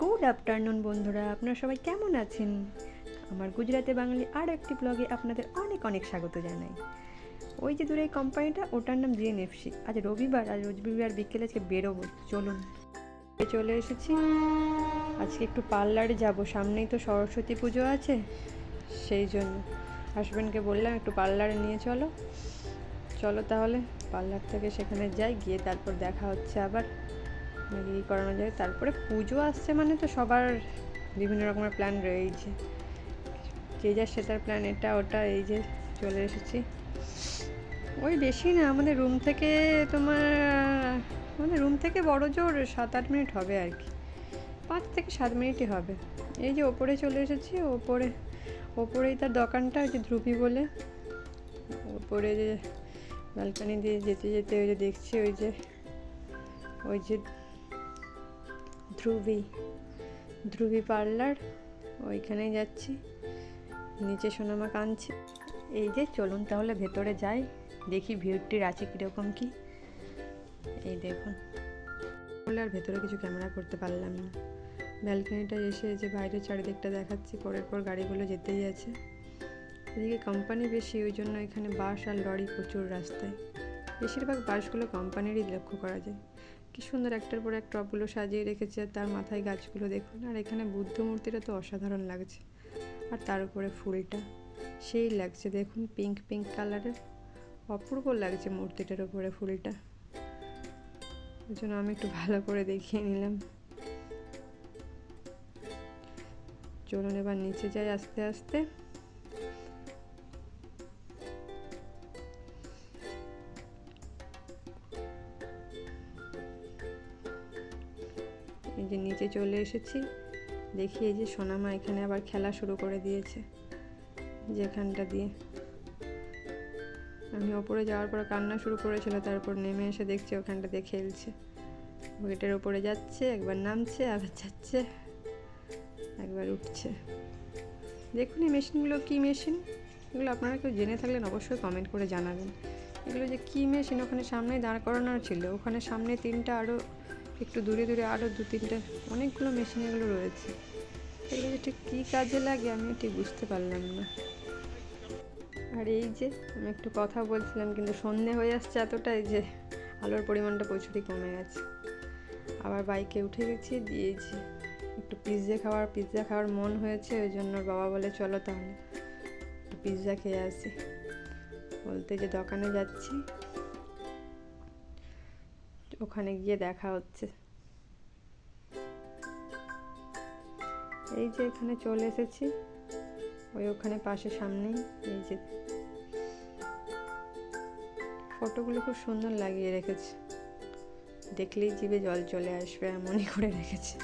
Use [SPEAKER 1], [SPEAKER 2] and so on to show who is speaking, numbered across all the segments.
[SPEAKER 1] Good afternoon বন্ধুরা। আপনারা সবাই কেমন আছেন? আমার গুজরাতে বাঙালি আর একটি ব্লগে আপনাদের অনেক অনেক স্বাগত জানাই। ওই যে দূরে এই কোম্পানিটা ওটার নাম জিএনএফসি আজ রবিবার আজ রবিবার বিকেলে আজকে বেরোবো। চলুন চলে এসেছি। আজকে একটু পার্লারে যাব। সামনেই তো সরস্বতী পুজো আছে, সেই জন্য হাজব্যান্ডকে বললাম, একটু পার্লারে নিয়ে চলো। চলো তাহলে, পার্লার থেকে সেখানে যাই, গিয়ে তারপর দেখা হচ্ছে আবার। কী করানো যায়। তারপরে পুজো আসছে মানে তো সবার বিভিন্ন রকমের প্ল্যান রয়েছে যে যার সেটার প্ল্যান এটা, ওটা, এই যে চলে এসেছি। ওই বেশি না, আমাদের রুম থেকে তোমার মানে রুম থেকে বড় জোর সাত আট মিনিট হবে আর কি। পাঁচ থেকে সাত মিনিটই হবে। এই যে ওপরে চলে এসেছি, ওপরে, ওপরেই তার দোকানটা, ওই যে ধ্রুপি বলে। ওপরে যে ব্যালকানি দিয়ে যেতে যেতে ওই যে দেখছি, ওই যে ওই যে ধ্রুবি ধ্রুবি পার্লার, ওইখানেই যাচ্ছি। নিচে সোনামা কাঁদছে। এই যে, চলুন তাহলে ভেতরে যাই। দেখি ভিউটির আছে কীরকম কি। এই দেখুন। বলে আর ভেতরে কিছু ক্যামেরা করতে পারলাম না। ব্যালকনিটা এসে যে বাইরের চারিদিকটা দেখাচ্ছি, পরের পর গাড়িগুলো যেতেই আছে। এদিকে কোম্পানি বেশি, ওই জন্য এখানে বাস আর লরি প্রচুর রাস্তায়। বেশিরভাগ বাসগুলো কোম্পানিরই লক্ষ্য করা যায়। কি সুন্দর একটার পর এক টপগুলো সাজিয়ে রেখেছে, আর তার মাথায় গাছগুলো দেখুন। আর এখানে বুদ্ধ মূর্তিটা তো অসাধারণ লাগছে। আর তার উপরে ফুলটা, সেই লাগছে, দেখুন পিঙ্ক পিঙ্ক কালারের অপূর্ব লাগছে মূর্তিটার উপরে ফুলটা। ওই জন্য আমি একটু ভালো করে দেখিয়ে নিলাম। চলুন এবার নিচে যাই আস্তে আস্তে। চলে এসেছি। দেখি এই যে সোনামা এখানে আবার খেলা শুরু করে দিয়েছে, যেখানটা দিয়ে। আমি ওপরে যাওয়ার পর কান্না শুরু করেছিল, তারপর নেমে এসে দেখছি ওখানটা দিয়ে খেলছে। ওয়েটের ওপরে যাচ্ছে, একবার নামছে, আবার যাচ্ছে, একবার উঠছে। দেখুন এই মেশিনগুলো কী মেশিন? এগুলো আপনারা কেউ জেনে থাকলেন অবশ্যই কমেন্ট করে জানাবেন। এগুলো যে কী মেশিন? ওখানে সামনেই দাঁড় করানো ছিল, ওখানে সামনে তিনটা আরও একটু দূরে দূরে আরও দু তিনটে অনেকগুলো মেশিন এগুলো রয়েছে। এগুলো ঠিক কী কাজে লাগে আমি ঠিক বুঝতে পারলাম না। আর এই যে আমি একটু কথা বলছিলাম, কিন্তু সন্ধে হয়ে আসছে এতটাই যে আলোর পরিমাণটা প্রচুরই কমে গেছে। আবার বাইকে উঠে গেছি দিয়েছি একটু পিৎজা খাওয়ার পিৎজা খাওয়ার মন হয়েছে, ওই জন্য বাবা বলে চলো তাহলে। পিৎজা খেয়ে আসি। বলতে যে দোকানে যাচ্ছি ওখানে গিয়ে দেখা হচ্ছে। এই যে এখানে চলে এসেছি। ওই ওখানে পাশে সামনেই, এই যে। ফটোগুলো খুব সুন্দর লাগিয়ে রেখেছে। দেখলেই জিভে জল চলে আসবে এমনই করে রেখেছে।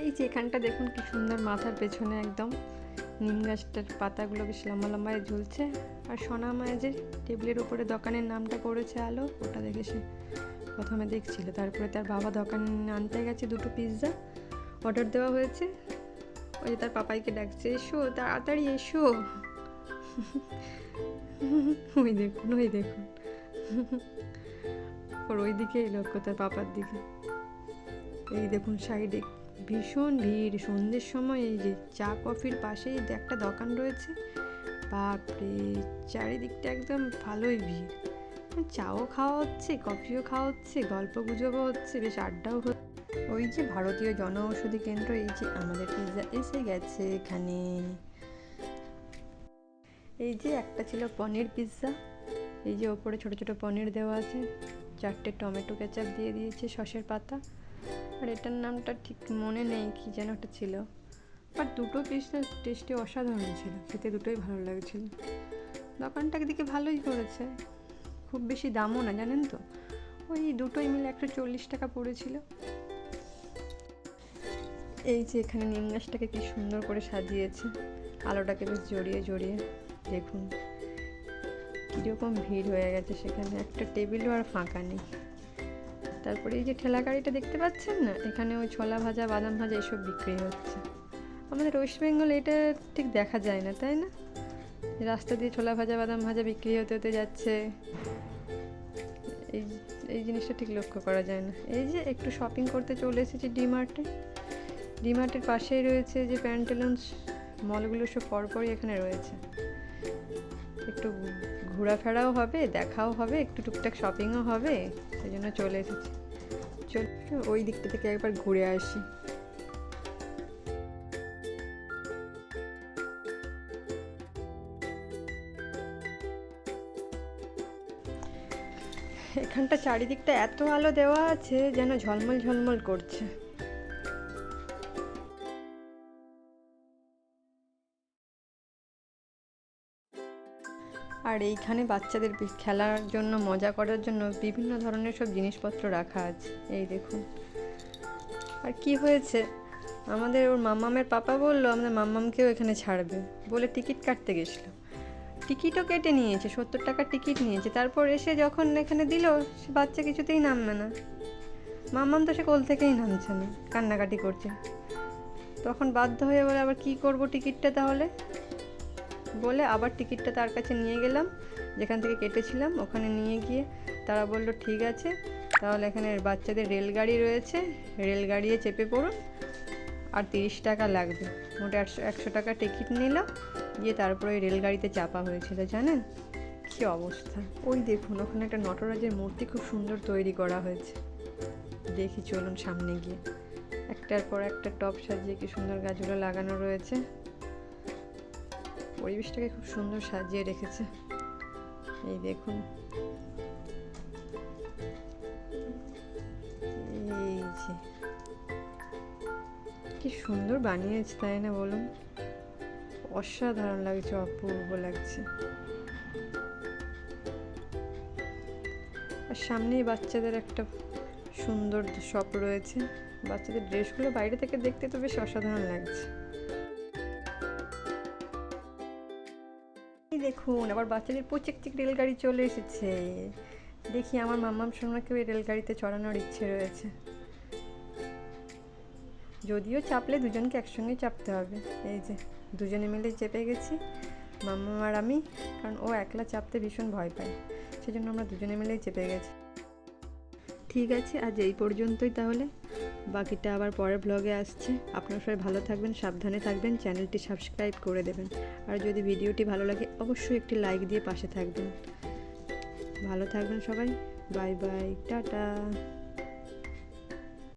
[SPEAKER 1] এই যে এখানটা দেখুন কি সুন্দর মাথার পেছনে একদম। নিম গাছটার পাতাগুলো বেশ লম্বা লম্বায় ঝুলছে। আর সোনা মায়ের যে টেবিলের উপরে দোকানের নামটা করেছে আলো। ওটা দেখে সে প্রথমে দেখছিল। তারপরে তার বাবা দোকান আনতে গেছে দুটো পিৎজা অর্ডার দেওয়া হয়েছে। ওই যে তার পাপাইকে ডাকছে, এসো, তাড়াতাড়ি এসো। ওই দেখুন ওই দেখুন। ওর ওই দিকে লক্ষ্য তার পাপার দিকে। এই দেখুন সাইডে ভীষণ ভিড়, সন্ধ্যের সময় এই যে চা, কফির পাশেই একটা দোকান রয়েছে। বাপরে, চারিদিকটা একদম ভালোই ভিড়। চাও খাওয়া হচ্ছে, কফিও খাওয়া হচ্ছে, গল্প গুজবও হচ্ছে, বেশ আড্ডাও হচ্ছে। ওই যে ভারতীয় জনঔষধি কেন্দ্র, এই যে আমাদের পিৎজা এসে গেছে এখানে। এই যে একটা ছিল পনির পিৎজা এই যে ওপরে ছোট ছোট পনির দেওয়া আছে। চারটে টমেটো কেচাপ দিয়ে দিয়েছে সসের পাতা। আর এটার নামটা ঠিক মনে নেই কি যেন একটা ছিল। আর দুটো পিসটা টেস্টে অসাধারণ ছিল। খেতে দুটোই ভালো লাগছিল। দোকানটা একদিকে ভালোই করেছে। খুব বেশি দামও না, জানেন তো? ওই দুটোই মিলে একশো চল্লিশ টাকা পড়েছিল। এই যে এখানে নিম গাছটাকে কি সুন্দর করে সাজিয়েছে। আলোটাকে বেশ জড়িয়ে জড়িয়ে দেখুন। কীরকম ভিড় হয়ে গেছে সেখানে? একটা টেবিলও আর ফাঁকা নেই। তারপরে এই যে ঠেলা গাড়িটা দেখতে পাচ্ছেন না? এখানে ওই ছোলা ভাজা, বাদাম ভাজা এসব বিক্রি হচ্ছে। আমাদের ওয়েস্ট বেঙ্গল এটা ঠিক দেখা যায় না, তাই না? রাস্তা দিয়ে ছোলা ভাজা, বাদাম ভাজা বিক্রি হতে হতে যাচ্ছে। এই এই জিনিসটা ঠিক লক্ষ্য করা যায় না। এই যে একটু শপিং করতে চলে এসেছি ডিমার্টে ডিমার্টের পাশেই রয়েছে যে প্যান্টেলন্স মলগুলো সব পরপরই এখানে রয়েছে। একটু ঘোরাফেরাও হবে, দেখাও হবে, একটু টুকটাক শপিংও হবে, সেই জন্য চলে এসেছি। চল, ওই দিকটা থেকে একবার ঘুরে আসি। এখানটা চারিদিকটা এত আলো দেওয়া আছে, যেন ঝলমল ঝলমল করছে। আর এইখানে বাচ্চাদের খেলার জন্য, মজা করার জন্য বিভিন্ন ধরনের সব জিনিসপত্র রাখা আছে। এই দেখুন। আর কি হয়েছে? আমাদের ওর মাম্মামের পাপা বলল, আমাদের মাম্মামকেও এখানে ছাড়বে। বলে টিকিট কাটতে গেছিল। টিকিটও কেটে নিয়েছে, সত্তর টাকার টিকিট নিয়েছে। তারপর এসে যখন এখানে দিল, সে বাচ্চা কিছুতেই নামবে না। মাম্মাম তো সে কোল থেকেই নামছে না, কান্নাকাটি করছে। তখন বাধ্য হয়ে বলে, আবার কি করব টিকিটটা তাহলে? বলে আবার টিকিটটা তার কাছে নিয়ে গেলাম। যেখান থেকে কেটেছিলাম, ওখানে নিয়ে গিয়ে তারা বলল, ঠিক আছে, তাহলে এখানে বাচ্চাদের রেলগাড়ি রয়েছে। রেলগাড়িয়ে চেপে পড়ুন। আর তিরিশ টাকা লাগবে। মোটে একশো একশো টাকা টিকিট নিল গিয়ে তারপরে ওই রেলগাড়িতে চাপা হয়েছিল, জানেন? কী অবস্থা। ওই দেখুন, ওখানে একটা নটরাজের মূর্তি খুব সুন্দর তৈরি করা হয়েছে। দেখি, চলুন সামনে গিয়ে। একটার পর একটা টপ সাজিয়ে কি সুন্দর গাছগুলো লাগানো রয়েছে। পরিবেশটাকে খুব সুন্দর সাজিয়ে রেখেছে। এই দেখুন। এই যে। কি সুন্দর বানিয়েছে, তাই না বলুন? অসাধারণ লাগছে, অপূর্ব লাগছে। আর সামনেই বাচ্চাদের একটা সুন্দর শপ রয়েছে। বাচ্চাদের ড্রেসগুলো বাইরে থেকে দেখতে তো বেশ অসাধারণ লাগছে। দেখুন, আবার বাচ্চাদের প্রচেকচিক রেলগাড়ি চলে এসেছে। দেখি আমার মাম্মাম সোনাকেও এই রেলগাড়িতে চড়ানোর ইচ্ছে রয়েছে। যদিও চাপলে দুজনকে একসঙ্গে চাপতে হবে। এই যে, দুজনে মিলে চেপে গেছি মাম্মা আর আমি, কারণ ও একলা চাপতে ভীষণ ভয় পায়। সেজন্য আমরা দুজনে মিলেই চেপে গেছি। ঠিক আছে, আজ এই পর্যন্তই তাহলে। বাকিটা আবার পরের ব্লগে আসছে। আপনারা সবাই ভালো থাকবেন, সাবধানে থাকবেন, চ্যানেলটি সাবস্ক্রাইব করে দেবেন। আর যদি ভিডিওটি ভালো লাগে, অবশ্যই একটি লাইক দিয়ে পাশে থাকবেন। ভালো থাকবেন সবাই বাই বাই টাটা।